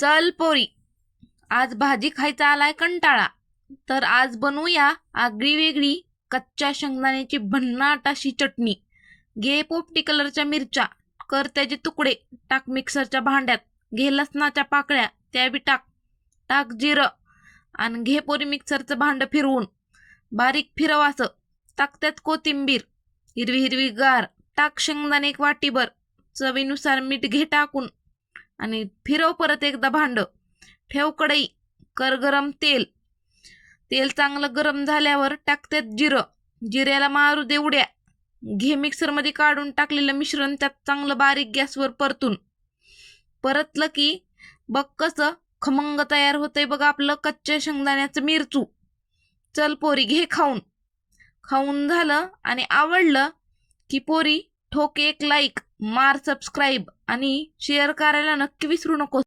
चल पोरी. आज भाजी खायचा आलाय कंटाळा. तर आज बनवूया आगळी वेगळी कच्च्या शेंगदाण्याची भन्नाट अशी चटणी. घे पोपटी कलरच्या मिरच्या. कर त्याचे तुकडे. टाक मिक्सरच्या भांड्यात. घे लसणाच्या पाकळ्या. त्या बी टाक. टाक जिरं. आणि घे पोरी मिक्सरचं भांडं फिरवून. बारीक फिरव असं. टाक त्यात कोथिंबीर. हिरवी हिरवी गार. टाक शेंगदाणे एक वाटीभर. चवीनुसार मीठ घे टाकून. आणि फिरव परत एकदा भांड. ठेव कढई कर गरम तेल. तेल चांगलं गरम झाल्यावर टाक त्यात जिरं. जिऱ्याला मारू दे उड्या. घे मिक्सरमध्ये काढून टाकलेलं मिश्रण त्यात चांगलं बारीक गॅसवर परतून. परतलं की बघ कसं खमंग तयार होतंय बघ आपलं कच्च्या शेंगदाण्याचं मिरचू. चल पोरी घे खाऊन. खाऊन झालं आणि आवडलं की पोरी ठोके एक लाईक मार सबस्क्राईब आणि शेअर करायला नक्की विसरू नको